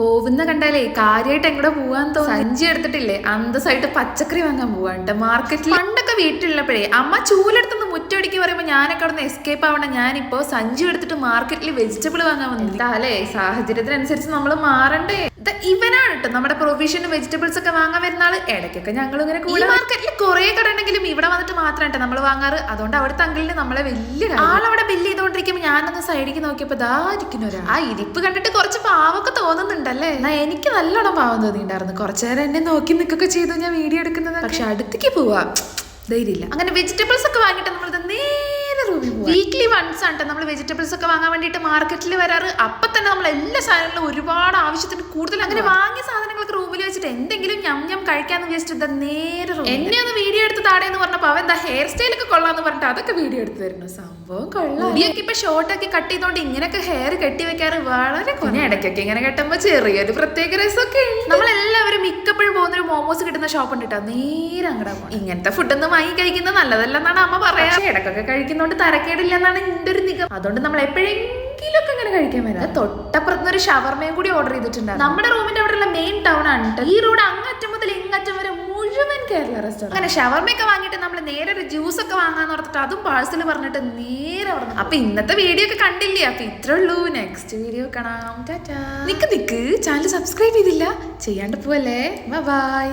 പോകുന്ന കണ്ടാലേ കാര്യമായിട്ട് എങ്ങോട്ട് പോവാൻ തോന്നുന്നു? സഞ്ചി എടുത്തിട്ടില്ലേ? അന്തസ്സായിട്ട് പച്ചക്കറി വാങ്ങാൻ പോവാണ്ട് മാർക്കറ്റിൽ പണ്ടൊക്കെ വീട്ടിലുള്ളപ്പോഴേ അമ്മ ചൂലെടുത്തൊന്ന് മുറ്റടിക്ക് പറയുമ്പോൾ ഞാനൊക്കെ അവിടെ നിന്ന് എസ്കേപ്പ് ആവണം ഞാനിപ്പോ സഞ്ചി എടുത്തിട്ട് മാർക്കറ്റിൽ വെജിറ്റബിൾ വാങ്ങാൻ വന്നില്ല അല്ലേ സാഹചര്യത്തിനനുസരിച്ച് നമ്മൾ മാറണ്ടേ. ഇവനാണ് കേട്ടോ നമ്മുടെ പ്രൊവിഷൻ വെജിറ്റബിൾസ് ഒക്കെ വാങ്ങാൻ വരുന്ന ആൾ. ഇടയ്ക്കൊക്കെ ഞങ്ങൾ ഇങ്ങനെ കൂടി. മാർക്കറ്റിൽ കുറെ കട ഉണ്ടെങ്കിലും ഇവിടെ വന്നിട്ട് മാത്രമാണ് നമ്മൾ വാങ്ങാറ്. അതുകൊണ്ട് അവിടുത്തെ അങ്കിളിന് നമ്മളെ വലിയ. ആളവിടെ ബില്ല് ചെയ്തോണ്ടിരിക്കുമ്പോ ഞാനൊന്ന് സൈഡിലേക്ക് നോക്കിയപ്പോ ദാ ഇരിക്കുന്ന ഒരാൾ ആ ഇരിപ്പ് കണ്ടിട്ട് കുറച്ച് പാവൊക്കെ തോന്നുന്നുണ്ടല്ലേ? എന്നാ എനിക്ക് നല്ലോണം പാവം തോന്നിയിട്ടുണ്ടായിരുന്നു. കുറച്ചു നേരം എന്നെ നോക്കി നിൽക്കൊക്കെ ചെയ്തു ഞാൻ വീഡിയോ എടുക്കുന്നത് പക്ഷെ അടുത്തേക്ക് പോവാ. ധൈര്യമില്ല. അങ്ങനെ വെജിറ്റബിൾസ് ഒക്കെ വാങ്ങിട്ട് നമ്മൾ നേരെ റൂമിൽ പോകും വീക്ക്ലി വൺസ് ആണ് നമ്മൾ വെജിറ്റബിൾസ് ഒക്കെ വാങ്ങാൻ വേണ്ടിട്ട് മാർക്കറ്റിൽ വരാറ്. അപ്പൊ തന്നെ നമ്മൾ എല്ലാ സാധനങ്ങളും ഒരുപാട് ആവശ്യത്തിന് കൂടുതൽ അങ്ങനെ വാങ്ങിയ സാധനങ്ങളൊക്കെ റൂമിൽ വെച്ചിട്ട് എന്തെങ്കിലും ഞം ഞം കഴിക്കാന്ന് വിചാരിച്ചിട്ട് നേരെ റൂമിൽ എന്നെ ഒന്ന് വീഡിയോ എന്ന് പറഞ്ഞപ്പോൾ പറഞ്ഞപ്പോ അവൻ എന്താ ഹെയർ സ്റ്റൈൽ ഒക്കെ കൊള്ളാന്ന് പറഞ്ഞിട്ട് അതൊക്കെ വീഡിയോ എടുത്തു തരുന്നു. സംഭവം കൊള്ളാം. മുടിയൊക്കെ ഇപ്പൊ ഷോർട്ട് ആക്കി കട്ട് ചെയ്തോണ്ട് ഇങ്ങനെയൊക്കെ ഹെയർ കെട്ടി വെക്കാറ് വളരെ കുറഞ്ഞ ഇടയ്ക്കൊക്കെ ഇങ്ങനെ കെട്ടുമ്പോ ചെറിയൊരു പ്രത്യേക രസമൊക്കെ നമ്മളെല്ലാവരും മിക്കപ്പോഴും പോകുന്ന ഒരു മോമോസ് കിട്ടുന്ന ഷോപ്പ് ഉണ്ട് കേട്ടോ നേരെ അങ്ങടെ ഇങ്ങനത്തെ ഫുഡൊന്നും വാങ്ങി കഴിക്കുന്നത് നല്ലതല്ലെന്നാണ് അമ്മ പറയാ. ഇടക്കൊക്കെ ഇടയ്ക്കൊക്കെ കഴിക്കുന്നോണ്ട് തരക്കേടില്ല എന്നാണ് എന്റെ ഒരു നിഗം അതുകൊണ്ട് നമ്മൾ എപ്പോഴും ഒക്കെ കഴിക്കാൻ വരാം. തൊട്ടപ്പുറത്തുനിന്ന് ഒരു ഷവർമയും കൂടി ഓർഡർ ചെയ്തിട്ടുണ്ടായിരുന്നു. നമ്മുടെ റൂമിന്റെ അവിടെയുള്ള മെയിൻ ടൗൺ ആണ്. ഈ റോഡ് കേരള റെസ്റ്റോറന്റ് അങ്ങനെ ഷവർമയൊക്കെ വാങ്ങിയിട്ട് നമ്മൾ നേരെ ഒരു ജ്യൂസ് ഒക്കെ വാങ്ങാന്ന് ഓർത്തിട്ട് അതും പാഴ്സൽ പറഞ്ഞിട്ട് നേരെ അവിടെ അപ്പൊ ഇന്നത്തെ വീഡിയോ ഒക്കെ കണ്ടില്ലേ? അപ്പൊ ഇത്രേ ഉള്ളൂ. നെക്സ്റ്റ് വീഡിയോ കാണാം. ടാറ്റാ നിക്ക് നിക്ക്. ചാനൽ സബ്സ്ക്രൈബ് ചെയ്തില്ല. ചെയ്യാണ്ട് പോവല്ലേ. ബൈ